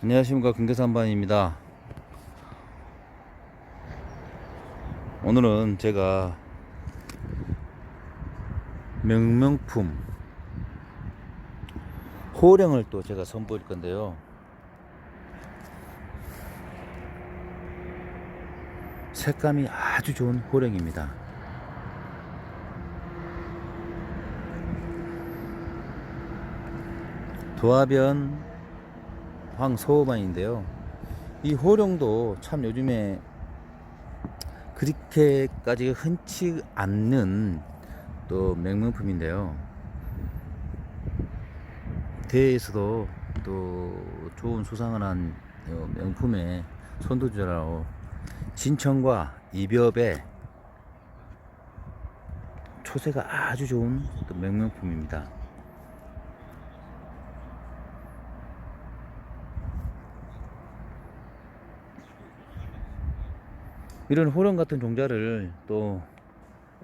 안녕하십니까. 금계산반입니다. 오늘은 제가 명명품 호령을 또 제가 선보일 건데요. 색감이 아주 좋은 호령입니다. 도화변 황소만인데요. 이 호령도 참 요즘에 그렇게까지 흔치 않는 또 명명품인데요. 대회에서도 또 좋은 수상을 한 어, 명품의 선두주자로 진천과 이벽의 초세가 아주 좋은 또 명명품입니다. 이런 호령 같은 종자를 또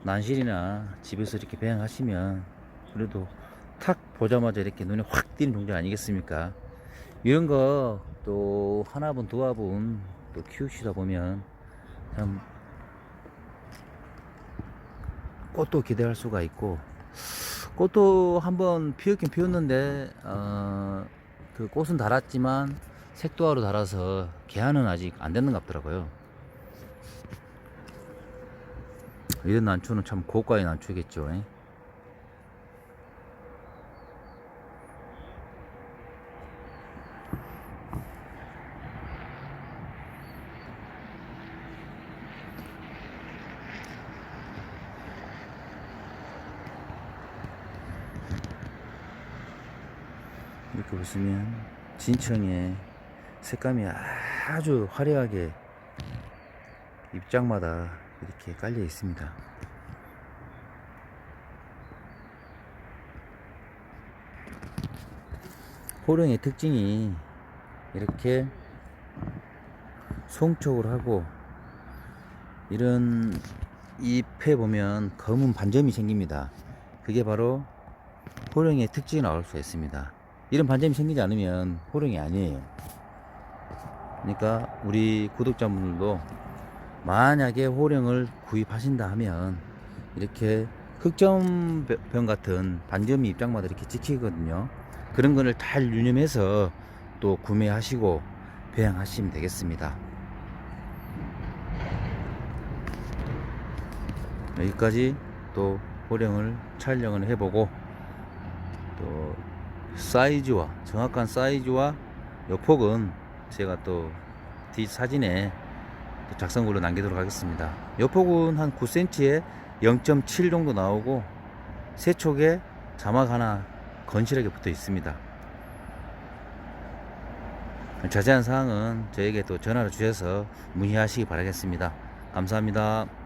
난실이나 집에서 이렇게 배양하시면 그래도 탁 보자마자 이렇게 눈에 확 띄는 종자 아니겠습니까? 이런 거 또 하나분 두 화분 또 키우시다 보면 참 꽃도 기대할 수가 있고 꽃도 한번 피었긴 피었는데 어, 그 꽃은 달았지만 색도화로 달아서 개화는 아직 안 됐는 것 같더라고요. 이런 난초는 참 고가의 난초겠죠. 에? 이렇게 보시면 진청에 색감이 아주 화려하게 입장마다 이렇게 깔려 있습니다. 호령의 특징이 이렇게 송촉을 하고 이런 잎에 보면 검은 반점이 생깁니다. 그게 바로 호령의 특징이 나올 수 있습니다. 이런 반점이 생기지 않으면 호령이 아니에요. 그러니까 우리 구독자분들도 만약에 호령을 구입하신다 하면 이렇게 흑점병 같은 반점이 입장마다 이렇게 찍히거든요. 그런 거를 잘 유념해서 또 구매하시고 배양하시면 되겠습니다. 여기까지 또 호령을 촬영을 해보고 또 사이즈와 정확한 사이즈와 여폭은 제가 또뒤 사진에 또 작성글로 남기도록 하겠습니다. 여폭은 한 9cm에 0.7 정도 나오고 세촉에 자막 하나 건실하게 붙어 있습니다. 자세한 사항은 저에게 또 전화를 주셔서 문의하시기 바라겠습니다. 감사합니다.